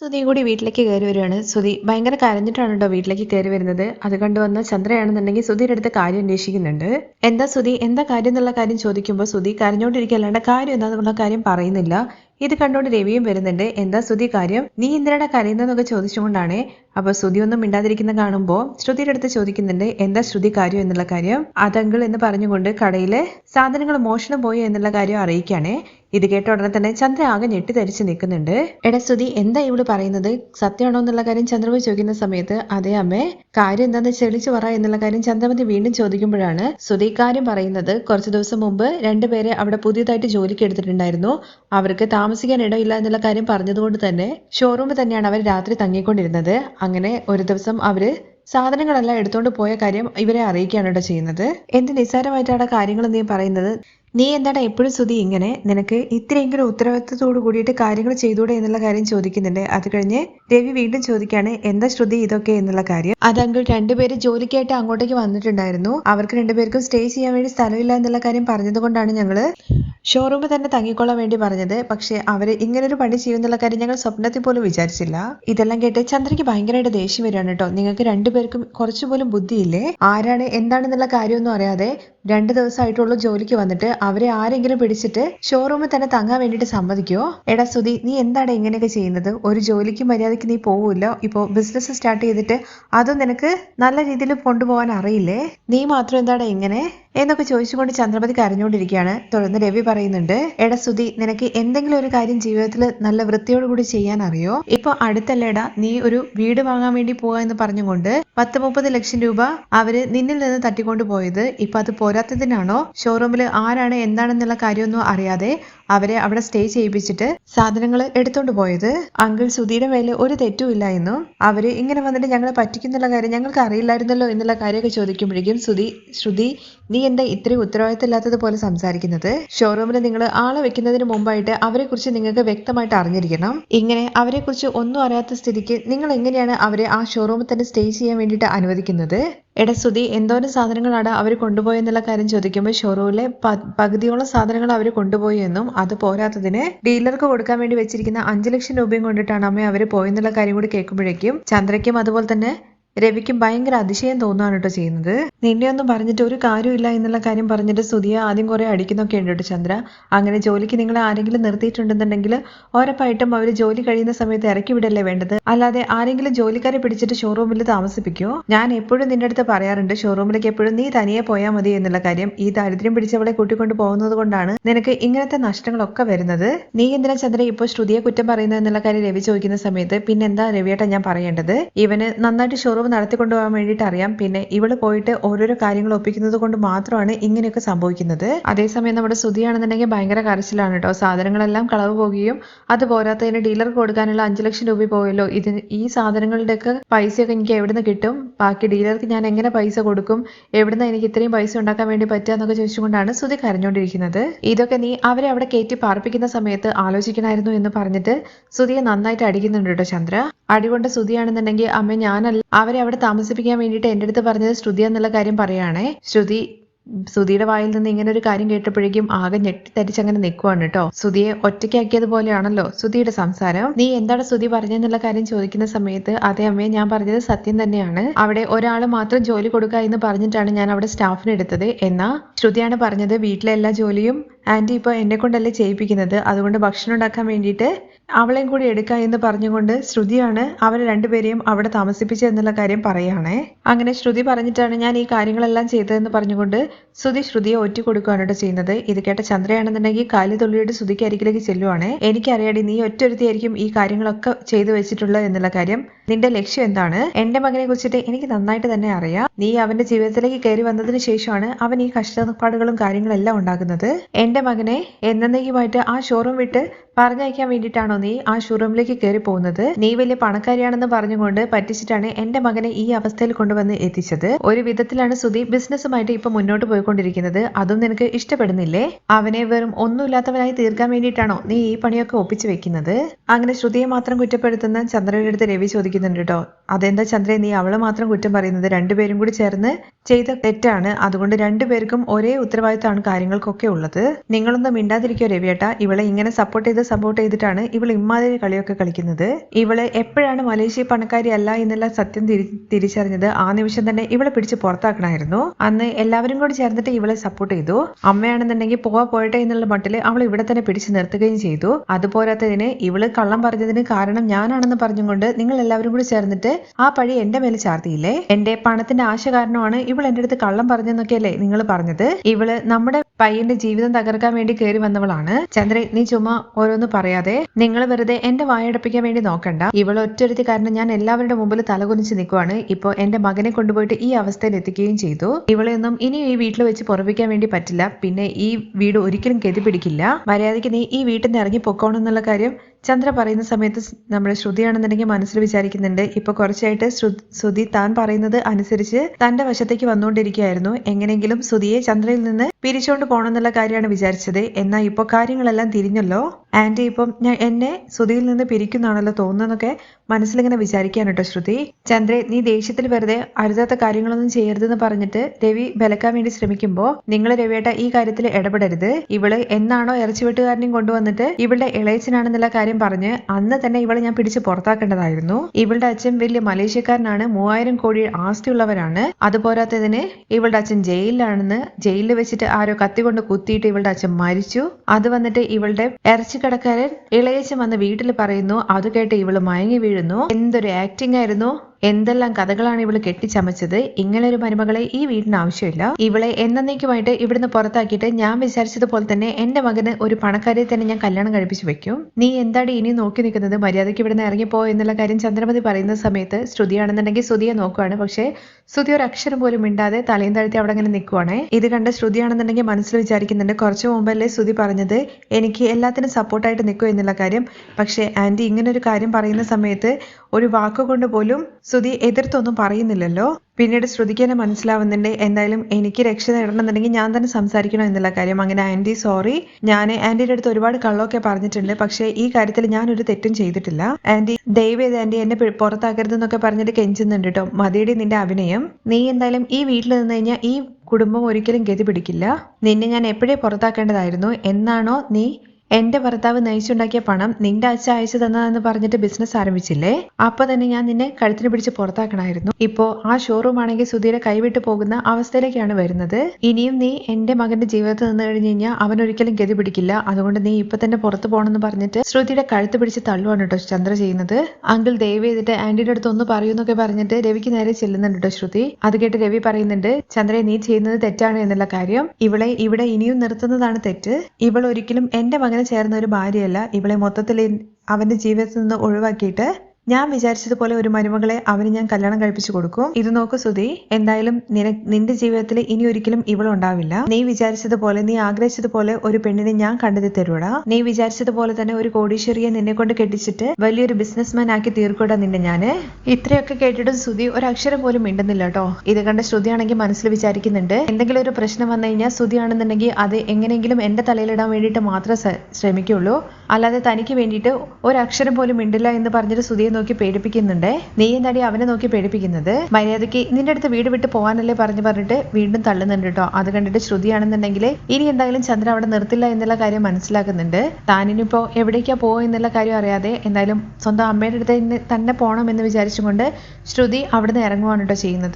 സുധി കൂടി വീട്ടിലേക്ക് കയറി വരികയാണ്. സുധി ഭയങ്കര കരഞ്ഞിട്ടാണ് കേട്ടോ വീട്ടിലേക്ക് കയറി വരുന്നത്. അത് കണ്ടുവന്ന ചന്ദ്രയാണെന്നുണ്ടെങ്കിൽ സുധിയുടെ അടുത്ത് കാര്യം അന്വേഷിക്കുന്നുണ്ട്. എന്താ സുധി എന്താ കാര്യം എന്നുള്ള കാര്യം ചോദിക്കുമ്പോൾ സുധി കരഞ്ഞോണ്ടിരിക്കല്ലാണ്ട് കാര്യം എന്താണെന്നുള്ള കാര്യം പറയുന്നില്ല. ഇത് കണ്ടുകൊണ്ട് രവിയും വരുന്നുണ്ട്. എന്താ സുധി കാര്യം? നീ ഇന്ദ്രയുടെ കരയുന്നതെന്നൊക്കെ ചോദിച്ചുകൊണ്ടാണ്. അപ്പൊ ശ്രുതി ഒന്നും മിണ്ടാതിരിക്കുന്ന കാണുമ്പോൾ ശ്രുതിയുടെ അടുത്ത് ചോദിക്കുന്നുണ്ട്. എന്താ ശ്രുതി കാര്യം എന്നുള്ള കാര്യം? അതങ്കിൾ എന്ന് പറഞ്ഞുകൊണ്ട് കടയിലെ സാധനങ്ങൾ മോഷണം പോയി എന്നുള്ള കാര്യം അറിയിക്കുകയാണേ. ഇത് കേട്ട ഉടനെ തന്നെ ചന്ദ്ര ആകെ ഞെട്ടിധരിച്ച് നിൽക്കുന്നുണ്ട്. എടാ ശ്രുതി എന്താ ഇവൾ പറയുന്നത്? സത്യമാണോ എന്നുള്ള കാര്യം ചന്ദ്രമതി ചോദിക്കുന്ന സമയത്ത് അതേ അമ്മേ കാര്യം എന്താന്ന് ചെളിച്ചു പറ എന്നുള്ള കാര്യം ചന്ദ്രമതി വീണ്ടും ചോദിക്കുമ്പോഴാണ് സ്തുതി കാര്യം പറയുന്നത്. കുറച്ച് ദിവസം മുമ്പ് രണ്ടുപേരെ അവിടെ പുതിയതായിട്ട് ജോലിക്ക് എടുത്തിട്ടുണ്ടായിരുന്നു. അവർക്ക് താമസിക്കാൻ ഇടയില്ല എന്നുള്ള കാര്യം പറഞ്ഞതുകൊണ്ട് തന്നെ ഷോറൂമിൽ തന്നെയാണ് അവർ രാത്രി തങ്ങിക്കൊണ്ടിരുന്നത്. അങ്ങനെ ഒരു ദിവസം അവർ സാധനങ്ങളെല്ലാം എടുത്തുകൊണ്ട് പോയ കാര്യം ഇവരെ അറിയിക്കുകയാണ് കേട്ടോ ചെയ്യുന്നത്. എന്ത് നിസ്സാരമായിട്ടാണ് കാര്യങ്ങൾ നീ പറയുന്നത്? നീ എന്താണ് എപ്പോഴും സ്തുതി ഇങ്ങനെ? നിനക്ക് ഇത്രയെങ്കിലും ഉത്തരവാദിത്തത്തോട് കൂടിയിട്ട് കാര്യങ്ങൾ ചെയ്തൂടെ എന്നുള്ള കാര്യം ചോദിക്കുന്നുണ്ട്. അത് കഴിഞ്ഞ് രവി വീണ്ടും ചോദിക്കാണ് എന്താ ശ്രുതി ഇതൊക്കെ എന്നുള്ള കാര്യം? അത് അങ്കിൾ രണ്ടുപേര് ജോലിക്കായിട്ട് അങ്ങോട്ടേക്ക് വന്നിട്ടുണ്ടായിരുന്നു. അവർക്ക് രണ്ടുപേർക്കും സ്റ്റേ ചെയ്യാൻ വേണ്ടി സ്ഥലമില്ല എന്നുള്ള കാര്യം പറഞ്ഞതുകൊണ്ടാണ് ഞങ്ങൾ ഷോറൂമിൽ തന്നെ തങ്ങിക്കൊള്ളാൻ വേണ്ടി പറഞ്ഞത്. പക്ഷേ അവർ ഇങ്ങനൊരു പണി ചെയ്യുന്നുള്ള കാര്യം ഞങ്ങൾ സ്വപ്നത്തിൽ പോലും വിചാരിച്ചില്ല. ഇതെല്ലാം കേട്ട് ചന്ദ്രയ്ക്ക് ഭയങ്കരമായിട്ട് ദേഷ്യം വരികയാണ് കേട്ടോ. നിങ്ങൾക്ക് രണ്ടുപേർക്കും കുറച്ചുപോലും ബുദ്ധിയില്ലേ? ആരാണ് എന്താണെന്നുള്ള കാര്യമൊന്നും അറിയാതെ രണ്ട് ദിവസമായിട്ടുള്ള ജോലിക്ക് വന്നിട്ട്. അവരെ ആരെങ്കിലും പിടിച്ചിട്ട് ഷോറൂമിൽ തന്നെ തങ്ങാൻ വേണ്ടിയിട്ട് സമ്മതിക്കോ? എടാ സുധി നീ എന്താണ് ഇങ്ങനെയൊക്കെ ചെയ്യുന്നത്? ഒരു ജോലിക്ക് മര്യാദയ്ക്ക് നീ പോവില്ല ഇപ്പോ ബിസിനസ് സ്റ്റാർട്ട് ചെയ്തിട്ട് അതും നിനക്ക് നല്ല രീതിയിൽ കൊണ്ടുപോകാൻ അറിയില്ലേ? നീ മാത്രം എന്താണ് ഇങ്ങനെ? എന്നൊക്കെ ചോദിച്ചുകൊണ്ട് ചന്ദ്രപതി കരഞ്ഞുകൊണ്ടിരിക്കുകയാണ്. തുടർന്ന് രവി പറയുന്നുണ്ട് എടാ സുധി നിനക്ക് എന്തെങ്കിലും ഒരു കാര്യം ജീവിതത്തിൽ നല്ല വൃത്തിയോടുകൂടി ചെയ്യാൻ അറിയോ? ഇപ്പൊ അടുത്തല്ലേടാ നീ ഒരു വീട് വാങ്ങാൻ വേണ്ടി പോവാ എന്ന് പറഞ്ഞുകൊണ്ട് പത്ത് മുപ്പത് ലക്ഷം രൂപ അവർ നിന്നിൽ നിന്ന് തട്ടിക്കൊണ്ട് പോയത്. ഇപ്പൊ അത് പോരാത്തതിനാണോ? ഷോറൂമിൽ ആരാണ് എന്താണെന്നുള്ള കാര്യമൊന്നും അറിയാതെ അവരെ അവിടെ സ്റ്റേ ചെയ്യിപ്പിച്ചിട്ട് സാധനങ്ങൾ എടുത്തോണ്ട് പോയത്. അങ്കിൾ സുധിയുടെ മേലെ ഒരു തെറ്റും ഇല്ല എന്നും അവർ ഇങ്ങനെ വന്നിട്ട് ഞങ്ങളെ പറ്റിക്കുന്നുള്ള കാര്യം ഞങ്ങൾക്ക് അറിയില്ലായിരുന്നല്ലോ എന്നുള്ള കാര്യമൊക്കെ ചോദിക്കുമ്പോഴേക്കും സുധി ശ്രുതി നീ എന്താ ഇത്രയും ഉത്തരവാദിത്തമില്ലാത്തതുപോലെ സംസാരിക്കുന്നത്. ഷോറൂമിൽ നിങ്ങൾ ആളെ വെക്കുന്നതിന് മുമ്പായിട്ട് അവരെ കുറിച്ച് നിങ്ങൾക്ക് വ്യക്തമായിട്ട് അറിഞ്ഞിരിക്കണം. ഇങ്ങനെ അവരെ കുറിച്ച് ഒന്നും അറിയാത്ത സ്ഥിതിക്ക് നിങ്ങൾ എങ്ങനെയാണ് അവരെ ആ ഷോറൂമിൽ തന്നെ സ്റ്റേ ചെയ്യാൻ വേണ്ടിയിട്ട് അനുവദിക്കുന്നത്? എടസുതി എന്തോരം സാധനങ്ങളാണ് അവർ കൊണ്ടുപോയെന്നുള്ള കാര്യം ചോദിക്കുമ്പോൾ ഷോറൂമിലെ പകുതിയോളം സാധനങ്ങൾ അവർ കൊണ്ടുപോയി എന്നും അത് പോരാത്തതിന് ഡീലർക്ക് കൊടുക്കാൻ വേണ്ടി വെച്ചിരിക്കുന്ന അഞ്ചു ലക്ഷം രൂപയും കൊണ്ടിട്ടാണ് അമ്മ അവർ പോയെന്നുള്ള കാര്യം കൂടി കേൾക്കുമ്പോഴേക്കും ചന്ദ്രയ്ക്കും അതുപോലെ തന്നെ രവിക്കും ഭയങ്കര അതിശയം തോന്നുകയാണ് കേട്ടോ ചെയ്യുന്നത്. നിന്നെ ഒന്നും പറഞ്ഞിട്ട് ഒരു കാര്യമില്ല എന്നുള്ള കാര്യം പറഞ്ഞിട്ട് സുധിയെ ആദ്യം കുറെ അടിക്കുന്നൊക്കെ ഉണ്ട് കേട്ടോ ചന്ദ്ര. അങ്ങനെ ജോലിക്ക് നിങ്ങളെ ആരെങ്കിലും നിർത്തിയിട്ടുണ്ടെന്നുണ്ടെങ്കിൽ ഉറപ്പായിട്ടും അവർ ജോലി കഴിയുന്ന സമയത്ത് ഇറക്കി വിടല്ലേ വേണ്ടത്? അല്ലാതെ ആരെങ്കിലും ജോലിക്കാരെ പിടിച്ചിട്ട് ഷോറൂമിൽ താമസിപ്പിക്കോ? ഞാൻ എപ്പോഴും നിന്റെ അടുത്ത് പറയാറുണ്ട് ഷോറൂമിലേക്ക് എപ്പോഴും നീ തനിയെ പോയാൽ മതി എന്നുള്ള കാര്യം. ഈ ദാരിദ്ര്യം പിടിച്ചവളെ കൂട്ടിക്കൊണ്ട് പോകുന്നത് കൊണ്ടാണ് നിനക്ക് ഇങ്ങനത്തെ നഷ്ടങ്ങളൊക്കെ വരുന്നത്. നീ എന്തിനാ ചന്ദ്ര ഇപ്പോൾ ശ്രുതിയെ കുറ്റം പറയുന്നത് എന്നുള്ള കാര്യം രവി ചോദിക്കുന്ന സമയത്ത് പിന്നെന്താ രവിയേട്ടാ ഞാൻ പറയേണ്ടത്? ഇവന് നന്നായിട്ട് ഷോറൂം നടത്തി നടത്തിക്കൊണ്ടുപോകാൻ വേണ്ടിയിട്ട് അറിയാം. പിന്നെ ഇവൾ പോയിട്ട് ഓരോരോ കാര്യങ്ങൾ ഒപ്പിക്കുന്നത് കൊണ്ട് മാത്രമാണ് ഇങ്ങനെയൊക്കെ സംഭവിക്കുന്നത്. അതേസമയം നമ്മുടെ സുധിയാണെന്നുണ്ടെങ്കിൽ ഭയങ്കര കരച്ചിലാണ് കേട്ടോ. സാധനങ്ങളെല്ലാം കളവ് പോകുകയും അത് പോരാത്തതിന് ഡീലർക്ക് കൊടുക്കാനുള്ള അഞ്ചു ലക്ഷം രൂപ പോയല്ലോ. ഇതിന് ഈ സാധനങ്ങളുടെയൊക്കെ പൈസയൊക്കെ എനിക്ക് എവിടുന്ന് കിട്ടും? ബാക്കി ഡീലർക്ക് ഞാൻ എങ്ങനെ പൈസ കൊടുക്കും? എവിടുന്ന് എനിക്ക് ഇത്രയും പൈസ ഉണ്ടാക്കാൻ വേണ്ടി പറ്റുക എന്നൊക്കെ ചോദിച്ചുകൊണ്ടാണ് സുധി കരഞ്ഞുകൊണ്ടിരിക്കുന്നത്. ഇതൊക്കെ നീ അവരെ അവിടെ കയറ്റി പാർപ്പിക്കുന്ന സമയത്ത് ആലോചിക്കണമായിരുന്നു എന്ന് പറഞ്ഞിട്ട് സുധിയെ നന്നായിട്ട് അടിക്കുന്നുണ്ട് കേട്ടോ ചന്ദ്ര. അടികൊണ്ട് സുധിയാണെന്നുണ്ടെങ്കിൽ അമ്മ ഞാനല്ല അവരെ അവിടെ താമസിപ്പിക്കാൻ വേണ്ടിയിട്ട് എന്റെ അടുത്ത് പറഞ്ഞത് ശ്രുതി എന്നുള്ള കാര്യം പറയുകയാണേ. ശ്രുതി സുധിയുടെ വായിൽ നിന്ന് ഇങ്ങനെ ഒരു കാര്യം കേട്ടപ്പോഴേക്കും ആകെ ഞെട്ടിത്തരിച്ച് അങ്ങനെ നിൽക്കുവാണ് കേട്ടോ. സുധിയെ ഒറ്റയ്ക്കാക്കിയതുപോലെയാണല്ലോ സുധിയുടെ സംസാരം. നീ എന്താണ് സുധി പറഞ്ഞെന്നുള്ള കാര്യം ചോദിക്കുന്ന സമയത്ത് അതേ അമ്മയെ ഞാൻ പറഞ്ഞത് സത്യം തന്നെയാണ്. അവിടെ ഒരാൾ മാത്രം ജോലി കൊടുക്കുക എന്ന് പറഞ്ഞിട്ടാണ് ഞാൻ അവിടെ സ്റ്റാഫിന് എടുത്തത്. എന്നാ ശ്രുതിയാണ് പറഞ്ഞത് വീട്ടിലെ എല്ലാ ജോലിയും ആന്റി ഇപ്പോൾ എന്നെ കൊണ്ടല്ലേ ചെയ്യിപ്പിക്കുന്നത്. അതുകൊണ്ട് ഭക്ഷണം ഉണ്ടാക്കാൻ വേണ്ടിയിട്ട് അവളെയും കൂടി എടുക്കാം എന്ന് പറഞ്ഞുകൊണ്ട് ശ്രുതിയാണ് അവരെ രണ്ടുപേരെയും അവിടെ താമസിപ്പിച്ചതെന്നുള്ള കാര്യം പറയുകയാണേ. അങ്ങനെ ശ്രുതി പറഞ്ഞിട്ടാണ് ഞാൻ ഈ കാര്യങ്ങളെല്ലാം ചെയ്തതെന്ന് പറഞ്ഞുകൊണ്ട് ശ്രുതി ശ്രുതിയെ ഒറ്റ കൊടുക്കുകയാണ് ചെയ്യുന്നത്. ഇത് കേട്ട ചന്ദ്രയാണെന്നുണ്ടെങ്കിൽ കാലി തുള്ളിയുടെ ശ്രുതിക്ക് അരികിലേക്ക് ചെല്ലുവാണേ. എനിക്കറിയാടി നീ ഒറ്റൊരുത്തിയായിരിക്കും ഈ കാര്യങ്ങളൊക്കെ ചെയ്തു വെച്ചിട്ടുള്ളത് എന്നുള്ള കാര്യം. നിന്റെ ലക്ഷ്യം എന്താണ്? എന്റെ മകനെ കുറിച്ചിട്ട് എനിക്ക് നന്നായിട്ട് തന്നെ അറിയാം. നീ അവന്റെ ജീവിതത്തിലേക്ക് കയറി വന്നതിന് ശേഷമാണ് അവൻ ഈ കഷ്ടപ്പാടുകളും കാര്യങ്ങളെല്ലാം ഉണ്ടാകുന്നത് എന്റെ മകനെ എന്നേക്കുമായിട്ട് ആ ഷോറൂം വിട്ട് പറഞ്ഞയക്കാൻ വേണ്ടിയിട്ടാണോ നീ ആ ഷോറൂമിലേക്ക് കയറി പോകുന്നത്? നീ വലിയ പണക്കാരിയാണെന്ന് പറഞ്ഞുകൊണ്ട് പറ്റിച്ചിട്ടാണ് എന്റെ മകനെ ഈ അവസ്ഥയിൽ കൊണ്ടുവന്ന് എത്തിച്ചത്. ഒരു വിധത്തിലാണ് സുധി ബിസിനസ്സുമായിട്ട് ഇപ്പൊ മുന്നോട്ട് പോയിക്കൊണ്ടിരിക്കുന്നത്. അതും നിനക്ക് ഇഷ്ടപ്പെടുന്നില്ലേ? അവനെ വെറും ഒന്നുമില്ലാത്തവനായി തീർക്കാൻ വേണ്ടിയിട്ടാണോ നീ ഈ പണിയൊക്കെ ഒപ്പിച്ചു വെക്കുന്നത്? അങ്ങനെ ശ്രുതിയെ മാത്രം കുറ്റപ്പെടുത്തുന്ന ചന്ദ്രയുടെ അടുത്ത് രവി ചോദിക്കുന്നുണ്ട് കേട്ടോ. അതെന്താ ചന്ദ്ര നീ അവളെ മാത്രം കുറ്റം പറയുന്നത്? രണ്ടുപേരും കൂടി ചേർന്ന് ചെയ്ത തെറ്റാണ്. അതുകൊണ്ട് രണ്ടുപേർക്കും ഒരേ ഉത്തരവാദിത്തമാണ് കാര്യങ്ങൾക്കൊക്കെ ഉള്ളത്. നിങ്ങളൊന്നും മിണ്ടാതിരിക്കോ രവിയേട്ട. ഇവളെ ഇങ്ങനെ സപ്പോർട്ട് ചെയ്ത് സപ്പോർട്ട് ചെയ്തിട്ടാണ് ഇവൾ ഇമ്മാതിരി കളിയൊക്കെ കളിക്കുന്നത്. ഇവളെ എപ്പോഴാണ് മലേഷ്യ പണക്കാരി അല്ല എന്നുള്ള സത്യം തിരിച്ചറിഞ്ഞത് ആ നിമിഷം തന്നെ ഇവളെ പിടിച്ച് പുറത്താക്കണമായിരുന്നു. അന്ന് എല്ലാവരും കൂടി ചേർന്നിട്ട് ഇവളെ സപ്പോർട്ട് ചെയ്തു. അമ്മയാണെന്നുണ്ടെങ്കിൽ പോവാ പോയട്ടെ എന്നുള്ള മട്ടിൽ അവൾ ഇവിടെ തന്നെ പിടിച്ചു നിർത്തുകയും ചെയ്തു. അതുപോരാത്തതിന് ഇവൾ കള്ളം പറഞ്ഞതിന് കാരണം ഞാനാണെന്ന് പറഞ്ഞുകൊണ്ട് നിങ്ങൾ എല്ലാവരും കൂടി ചേർന്നിട്ട് ആ പഴി എന്റെ മേലെ ചാർത്തിയില്ലേ? എന്റെ പണത്തിന്റെ ആശ കാരണമാണ് ഇവൾ എന്റെ അടുത്ത് കള്ളം പറഞ്ഞെന്നൊക്കെയല്ലേ നിങ്ങൾ പറഞ്ഞത്? ഇവൾ നമ്മുടെ പയ്യന്റെ ജീവിതം തകർക്കാൻ വേണ്ടി കയറി വന്നവളാണ്. ചന്ദ്രൻ നീ ചുമ്മാ ഓരോന്ന് പറയാതെ. നിങ്ങൾ വെറുതെ എന്റെ വായടപ്പിക്കാൻ വേണ്ടി നോക്കണ്ട. ഇവൾ ഒറ്റൊരുത്തി കാരണം ഞാൻ എല്ലാവരുടെ മുമ്പിൽ തലകുനിച്ച് നിൽക്കുവാണ് ഇപ്പോ എന്റെ മകനെ കൊണ്ടുപോയിട്ട് ഈ അവസ്ഥയിൽ എത്തിക്കുകയും ചെയ്തു. ഇവളെയൊന്നും ഇനി ഈ വീട്ടിൽ വെച്ച് പുറപ്പിക്കാൻ വേണ്ടി പറ്റില്ല. പിന്നെ ഈ വീട് ഒരിക്കലും ഗതി പിടിക്കില്ല. മര്യാദയ്ക്ക് നീ ഈ വീട്ടിൽ നിന്ന് ഇറങ്ങി പൊക്കോണം എന്നുള്ള കാര്യം ചന്ദ്ര പറയുന്ന സമയത്ത് നമ്മുടെ ശ്രുതിയാണെന്നുണ്ടെങ്കിൽ മനസ്സിൽ വിചാരിക്കുന്നുണ്ട്. ഇപ്പൊ കുറച്ചായിട്ട് ശ്രു- ശ്രുതി താൻ പറയുന്നത് അനുസരിച്ച് തന്റെ വശത്തേക്ക് വന്നുകൊണ്ടിരിക്കുകയായിരുന്നു. എങ്ങനെയെങ്കിലും ശ്രുതിയെ ചന്ദ്രയിൽ നിന്ന് പിരിച്ചുകൊണ്ട് പോകണം എന്നുള്ള കാര്യമാണ് വിചാരിച്ചത്. എന്നാൽ ഇപ്പൊ കാര്യങ്ങളെല്ലാം തിരിഞ്ഞല്ലോ? ആന്റി ഇപ്പം ഞാൻ എന്നെ ശ്രുതിയിൽ നിന്ന് പിരിക്കുന്നാണല്ലോ തോന്നുന്നതൊക്കെ മനസ്സിലിങ്ങനെ വിചാരിക്കാൻ കേട്ടോ ശ്രുതി. ചന്ദ്രെ നീ ദേഷ്യത്തിൽ വെറുതെ അരുതാത്ത കാര്യങ്ങളൊന്നും ചെയ്യരുതെന്ന് പറഞ്ഞിട്ട് രവി ബലക്കാൻ വേണ്ടി ശ്രമിക്കുമ്പോ നിങ്ങൾ രവിയേട്ട ഈ കാര്യത്തിൽ ഇടപെടരുത്. ഇവൾ എന്നാണോ ഇറച്ചിവെട്ടുകാരനെയും കൊണ്ടുവന്നിട്ട് ഇവളുടെ ഇളയച്ചനാണെന്നുള്ള കാര്യം പറഞ്ഞ് അന്ന് തന്നെ ഇവളെ ഞാൻ പിടിച്ച് പുറത്താക്കേണ്ടതായിരുന്നു. ഇവളുടെ അച്ഛൻ വലിയ മലേഷ്യക്കാരനാണ്. മൂവായിരം കോടി ആസ്തിയുള്ളവരാണ്. അതുപോരാത്തതിന് ഇവളുടെ അച്ഛൻ ജയിലിലാണെന്ന് ജയിലിൽ വെച്ചിട്ട് ആരോ കത്തി കൊണ്ട് കുത്തിയിട്ട് ഇവളുടെ അച്ഛൻ മരിച്ചു. അത് വന്നിട്ട് ഇവളുടെ ഇറച്ചിക്കടക്കാരൻ ഇളയച്ചൻ വന്ന് വീട്ടിൽ പറയുന്നു അത് കേട്ട് ഇവൾ മയങ്ങി വീഴുന്നു. എന്തൊരു ആക്ടിംഗ് ആയിരുന്നു. എന്തെല്ലാം കഥകളാണ് ഇവൾ കെട്ടിച്ചമച്ചത്? ഇങ്ങനെ ഒരു മരുമകളെ ഈ വീടിന് ആവശ്യമില്ല. ഇവളെ എന്നേക്കുമായിട്ട് ഇവിടുന്ന് പുറത്താക്കിയിട്ട് ഞാൻ വിചാരിച്ചതുപോലെ തന്നെ എന്റെ മകന് ഒരു പണക്കാരെ തന്നെ ഞാൻ കല്യാണം കഴിപ്പിച്ചു വെക്കും. നീ എന്താടി ഇനി നോക്കി നിൽക്കുന്നത്? മര്യാദയ്ക്ക് ഇവിടുന്ന് ഇറങ്ങിപ്പോ എന്നുള്ള കാര്യം ചന്ദ്രമതി പറയുന്ന സമയത്ത് ശ്രുതിയാണെന്നുണ്ടെങ്കിൽ ശ്രുതിയെ നോക്കുവാണ്. പക്ഷേ ശ്രുതി ഒരു അക്ഷരം പോലും മിണ്ടാതെ തലയും താഴ്ത്തി അവിടെ അങ്ങനെ നിൽക്കുവാണ്. ഇത് കണ്ട ശ്രുതിയാണെന്നുണ്ടെങ്കിൽ മനസ്സിൽ വിചാരിക്കുന്നുണ്ട്. കുറച്ച് മുമ്പല്ലേ ശ്രുതി പറഞ്ഞത് എനിക്ക് എല്ലാത്തിനും സപ്പോർട്ടായിട്ട് നിൽക്കും എന്നുള്ള കാര്യം. പക്ഷേ ആന്റി ഇങ്ങനെ ഒരു കാര്യം പറയുന്ന സമയത്ത് ഒരു വാക്കുകൊണ്ട് പോലും ശ്രുതി എതിർത്തൊന്നും പറയുന്നില്ലല്ലോ. പിന്നീട് ശ്രുതിക്ക് തന്നെ മനസ്സിലാവുന്നുണ്ട് എന്തായാലും എനിക്ക് രക്ഷ നേടണമെന്നുണ്ടെങ്കിൽ ഞാൻ തന്നെ സംസാരിക്കണം എന്നുള്ള കാര്യം. അങ്ങനെ ആന്റി സോറി. ഞാൻ ആന്റിയുടെ അടുത്ത് ഒരുപാട് കള്ളമൊക്കെ പറഞ്ഞിട്ടുണ്ട് പക്ഷേ ഈ കാര്യത്തിൽ ഞാൻ ഒരു തെറ്റും ചെയ്തിട്ടില്ല. ആന്റി ചെയ്ത് ആന്റി എന്നെ പുറത്താക്കരുതെന്നൊക്കെ പറഞ്ഞിട്ട് കെഞ്ചുന്നുണ്ട് കേട്ടോ. മതിയുടെ നിന്റെ അഭിനയം. നീ എന്തായാലും ഈ വീട്ടിൽ നിന്ന് കഴിഞ്ഞാൽ ഈ കുടുംബം ഒരിക്കലും ഗതി പിടിക്കില്ല. നിന്നെ ഞാൻ എപ്പോഴേ പുറത്താക്കേണ്ടതായിരുന്നു? എന്നാണോ നീ എന്റെ ഭർത്താവ് നയിച്ചുണ്ടാക്കിയ പണം നിന്റെ അച്ഛ അയച്ചു തന്നതെന്ന് പറഞ്ഞിട്ട് ബിസിനസ് ആരംഭിച്ചില്ലേ? അപ്പൊ തന്നെ ഞാൻ നിന്നെ കഴുത്തിന് പിടിച്ച് പുറത്താക്കണമായിരുന്നു ഇപ്പോ ആ ഷോറൂം ആണെങ്കിൽ സുധീരെ കൈവിട്ട് പോകുന്ന അവസ്ഥയിലേക്കാണ് വരുന്നത്. ഇനിയും നീ എന്റെ മകന്റെ ജീവിതത്തിൽ നിന്ന് കഴിഞ്ഞു കഴിഞ്ഞാൽ അവൻ ഒരിക്കലും ഗതി പിടിക്കില്ല. അതുകൊണ്ട് നീ ഇപ്പൊ തന്നെ പുറത്തു പോകണമെന്ന് പറഞ്ഞിട്ട് ശ്രുതിയുടെ കഴുത്ത് പിടിച്ച് തള്ളുവാണ് കേട്ടോ ചന്ദ്ര ചെയ്യുന്നത്. അങ്കിൾ ദയവ് ചെയ്തിട്ട് ആന്റിയുടെ അടുത്ത് ഒന്ന് പറയൂന്നൊക്കെ പറഞ്ഞിട്ട് രവിക്ക് നേരെ ചെല്ലുന്നുണ്ട് കേട്ടോ ശ്രുതി. അത് കേട്ട് രവി പറയുന്നുണ്ട് ചന്ദ്രയെ നീ ചെയ്യുന്നത് തെറ്റാണ് എന്നുള്ള കാര്യം. ഇവളെ ഇവിടെ ഇനിയും നിർത്തുന്നതാണ് തെറ്റ്. ഇവൾ ഒരിക്കലും എന്റെ മകന് ചേർന്ന ഒരു ഭാര്യയല്ല. ഇവളെ മൊത്തത്തിൽ അവന്റെ ജീവിതത്തിൽ നിന്ന് ഒഴിവാക്കിയിട്ട് ഞാൻ വിചാരിച്ചതുപോലെ ഒരു മരുമകളെ അവന് ഞാൻ കല്യാണം കഴിപ്പിച്ചു കൊടുക്കും. ഇത് നോക്കൂ സുധി എന്തായാലും നിന നിന്റെ ജീവിതത്തിൽ ഇനി ഒരിക്കലും ഇവളുണ്ടാവില്ല നീ വിചാരിച്ചതുപോലെ നീ ആഗ്രഹിച്ചതുപോലെ ഒരു പെണ്ണിനെ ഞാൻ കണ്ടെത്തി തരൂടാ. നീ വിചാരിച്ചതുപോലെ തന്നെ ഒരു കോടീശ്വരിയെ നിന്നെ കൊണ്ട് കെട്ടിച്ചിട്ട് വലിയൊരു ബിസിനസ്മാൻ ആക്കി തീർക്കൂടാ നിന്നെ ഞാൻ. ഇത്രയൊക്കെ കേട്ടിട്ടും സുധി ഒരു അക്ഷരം പോലും മിണ്ടുന്നില്ല കേട്ടോ. ഇത് കണ്ട ശ്രുതിയാണെങ്കിൽ മനസ്സിൽ വിചാരിക്കുന്നുണ്ട്. എന്തെങ്കിലും ഒരു പ്രശ്നം വന്നു കഴിഞ്ഞാൽ ശ്രുതിയാണെന്നുണ്ടെങ്കിൽ അത് എങ്ങനെയെങ്കിലും എന്റെ തലയിലിടാൻ വേണ്ടിയിട്ട് മാത്രമേ ശ്രമിക്കുള്ളൂ. അല്ലാതെ തനിക്ക് വേണ്ടിയിട്ട് ഒരക്ഷരം പോലും മിണ്ടില്ല എന്ന് പറഞ്ഞിട്ട് സുധിയെ നോക്കി പേടിപ്പിക്കുന്നുണ്ട്. നീ എന്താടി അവനെ നോക്കി പേടിപ്പിക്കുന്നത്. മര്യാദയ്ക്ക് നിന്റെ അടുത്ത് വീട് വിട്ട് പോകാനല്ലേ പറഞ്ഞു പറഞ്ഞിട്ട് വീണ്ടും തള്ളുന്നുണ്ട് കേട്ടോ അത് കണ്ടിട്ട് ശ്രുതിയാണെന്നുണ്ടെങ്കിൽ ഇനി എന്തായാലും ചന്ദ്രൻ അവിടെ നിർത്തില്ല എന്നുള്ള കാര്യം മനസ്സിലാക്കുന്നുണ്ട്. താനിനിപ്പോ എവിടേക്കാ പോവോ എന്നുള്ള കാര്യം അറിയാതെ എന്തായാലും സ്വന്തം അമ്മയുടെ അടുത്ത് തന്നെ പോകണം എന്ന് വിചാരിച്ചുകൊണ്ട് ശ്രുതി അവിടുന്ന് ഇറങ്ങുവാണ് കേട്ടോ ചെയ്യുന്നത്.